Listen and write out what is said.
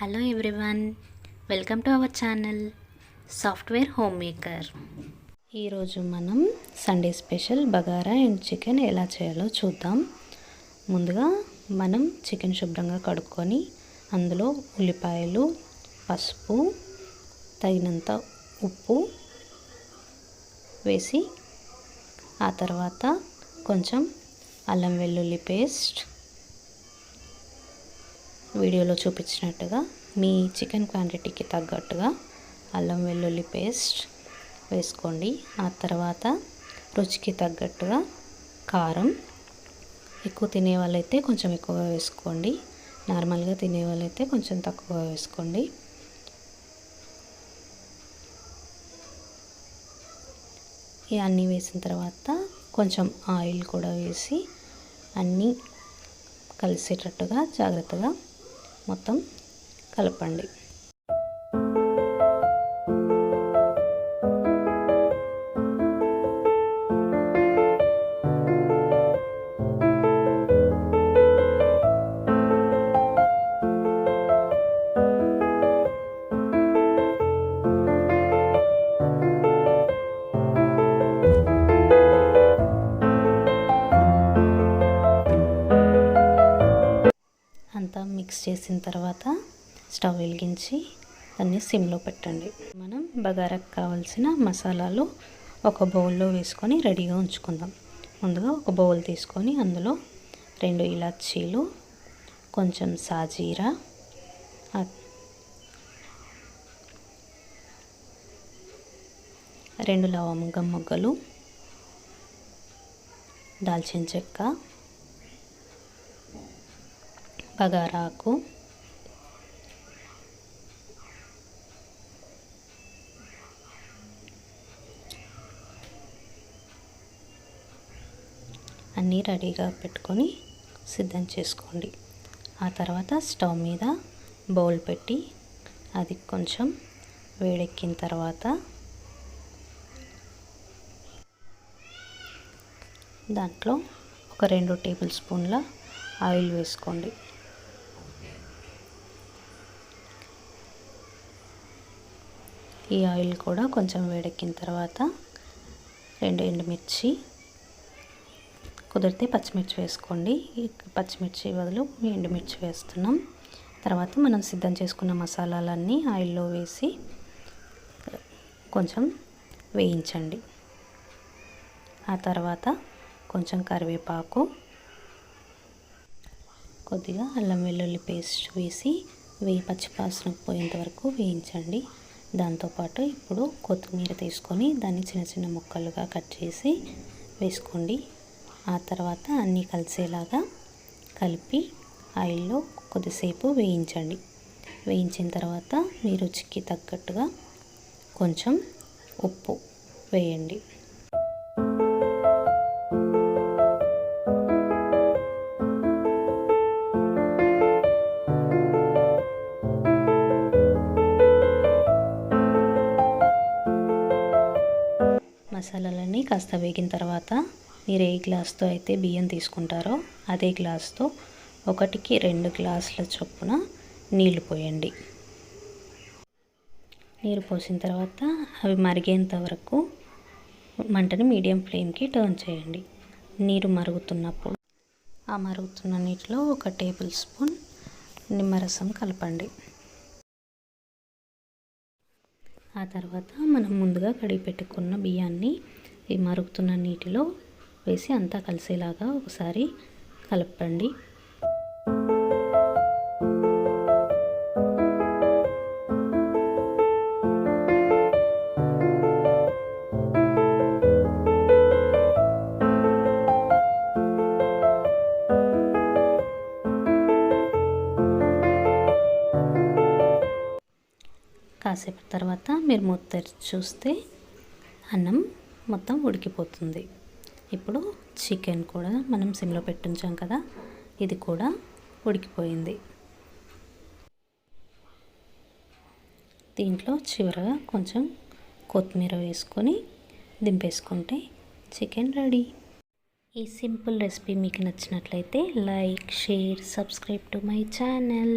Hello everyone welcome to our channel software home maker ఈరోజు మనం Sunday special bagara and chicken ఎలా చేయాలో చూద్దాం. ముందుగా మనం చికెన్ శుభ్రంగా కడుక్కొని అందులో ఉల్లిపాయలు పసుపు తగినంత ఉప్పు వేసి ఆ తర్వాత కొంచెం అల్లం వెల్లుల్లి పేస్ట్ వీడియోలో చూపించినట్టుగా మీ చికెన్ క్వాంటిటీకి తగ్గట్టుగా అల్లం వెల్లుల్లి పేస్ట్ వేసుకోండి. ఆ తర్వాత రుచికి తగ్గట్టుగా కారం ఎక్కువ తినే వాళ్ళైతే కొంచెం ఎక్కువగా వేసుకోండి. నార్మల్గా తినే వాళ్ళైతే కొంచెం తక్కువగా వేసుకోండి. ఇవన్నీ వేసిన తర్వాత కొంచెం ఆయిల్ కూడా వేసి అన్నీ కలిసేటట్టుగా జాగ్రత్తగా మొత్తం కలపండి. అంతా మిక్స్ చేసిన తర్వాత స్టవ్ వెలిగించి దాన్ని సిమ్లో పెట్టండి. మనం బగారాకు కావాల్సిన మసాలాలు ఒక బౌల్లో వేసుకొని రెడీగా ఉంచుకుందాం. ముందుగా ఒక బౌల్ తీసుకొని అందులో రెండు ఇలాచీలు కొంచెం సాజీరా రెండు లవంగం మొగ్గలు దాల్చిన చెక్క బగారాకు అన్నీ రెడీగా పెట్టుకొని సిద్ధం చేసుకోండి. ఆ తర్వాత స్టవ్ మీద బౌల్ పెట్టి అది కొంచెం వేడెక్కిన తర్వాత దాంట్లో ఒక రెండు టేబుల్ స్పూన్ల ఆయిల్ వేసుకోండి. ఈ ఆయిల్ కూడా కొంచెం వేడెక్కిన తర్వాత రెండు ఎండుమిర్చి కుదిరితే పచ్చిమిర్చి వేసుకోండి. పచ్చిమిర్చి బదులు ఎండుమిర్చి వేస్తున్నాం. తర్వాత మనం సిద్ధం చేసుకున్న మసాలాలన్నీ ఆయిల్లో వేసి కొంచెం వేయించండి. ఆ తర్వాత కొంచెం కరివేపాకు కొద్దిగా అల్లం వెల్లుల్లి పేస్ట్ వేసి వేయి పచ్చిపాసనకు పోయేంత వరకు వేయించండి. దాంతోపాటు ఇప్పుడు కొత్తిమీర తీసుకొని దాన్ని చిన్న చిన్న ముక్కలుగా కట్ చేసి వేసుకోండి. ఆ తర్వాత అన్నీ కలిసేలాగా కలిపి ఆయిల్లో కొద్దిసేపు వేయించండి. వేయించిన తర్వాత మీ రుచికి తగ్గట్టుగా కొంచెం ఉప్పు వేయండి. మసాలాలన్నీ కాస్త వేగిన తర్వాత మీరు ఏ గ్లాస్తో అయితే బియ్యం తీసుకుంటారో అదే గ్లాస్తో ఒకటికి రెండు గ్లాసుల చొప్పున నీళ్ళు పోయండి. నీరు పోసిన తర్వాత అవి మరిగేంత వరకు మంటని మీడియం ఫ్లేమ్కి టర్న్ చేయండి. నీరు మరుగుతున్నప్పుడు ఆ మరుగుతున్న నీటిలో ఒక టేబుల్ స్పూన్ నిమ్మరసం కలపండి. ఆ తర్వాత మనం ముందుగా కడిగి పెట్టుకున్న బియ్యాన్ని ఈ మరుగుతున్న నీటిలో వేసి అంతా కలిసేలాగా ఒకసారి కలపండి. కాసేపు తర్వాత మీరు మూత చూస్తే అన్నం మొత్తం ఉడికిపోతుంది. ఇప్పుడు చికెన్ కూడా మనం సిమ్లో పెట్టించాం కదా ఇది కూడా ఉడికిపోయింది. దీంట్లో చివరగా కొంచెం కొత్తిమీర వేసుకొని దింపేసుకుంటే చికెన్ రెడీ. ఈ సింపుల్ రెసిపీ మీకు నచ్చినట్లయితే like share subscribe to my channel.